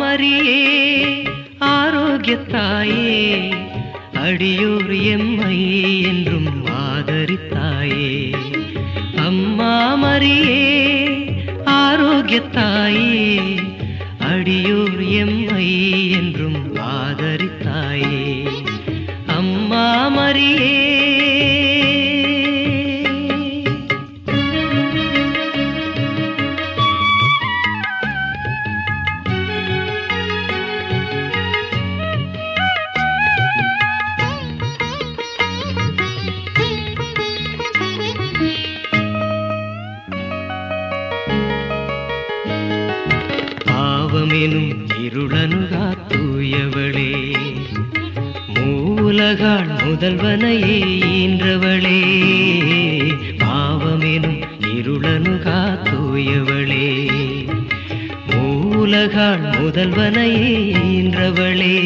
மரியே ஆரோக்கியத்தாயே அடியோர் எம்மை என்றும் ஆதரித்தாயே. அம்மா மரியே ஆரோக்கியத்தாயே அடியோர் எம்மை என்றும் ஆதரித்தாயே அம்மா மரியே பாவமெனும் இருளனுகா தூயவளே மூலகாள் முதல்வனையே ஈன்றவளே. பாவமெனும் இருளனுகா தூயவளே மூலகாள் முதல்வனையே ஈன்றவளே.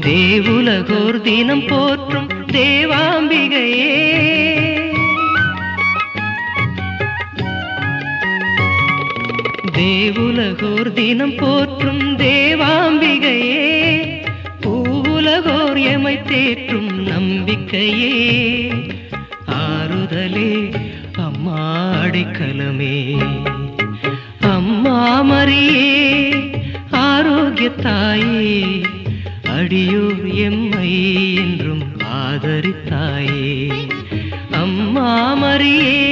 தேவுலகோர் தினம் போற்றும் தேவாம்பிகையே. தேவுலகோர் தினம் போற்றும் தேவாம்பிகையே. பூவுலகோர் எமை தேற்றும் நம்பிக்கையே. ஆறுதலே அம்மா அடைக்கலமே. அம்மா மரியே ஆரோக்கிய தாயே அடியோர் எம்மை என்றும் ஆதரித்தாயே. அம்மா மரியே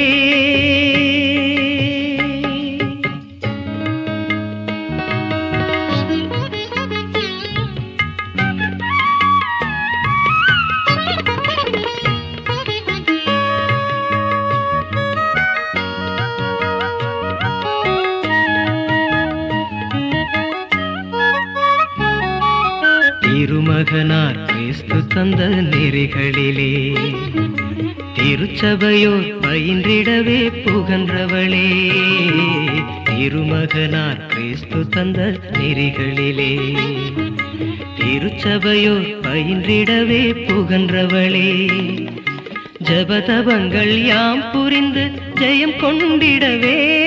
திருமகனார் கிறிஸ்து தந்த நெறிகளிலே. திருச்சபையோர் பயின்றிடவே புகன்றவளே. திருமகனார் கிறிஸ்து தந்த நெறிகளிலே. திருச்சபையோர் பயின்றிடவே புகன்றவளே. ஜபதபங்கள் யாம் புரிந்து ஜெயம் கொண்டிடவே.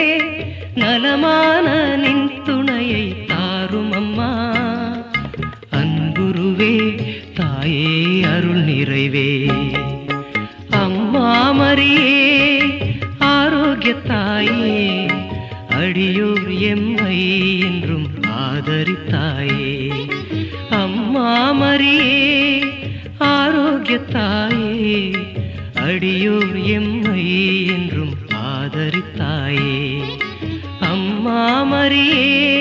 நலமான நின் தாயே அருள் நிறைவே. அம்மா மரியே ஆரோக்கிய தாயே அடியோர் எம்மை என்றும் ஆதரித்தாயே. அம்மா மரியே ஆரோக்கிய தாயே அடியோர் எம்மை என்றும் ஆதரித்தாயே. அம்மா மரியே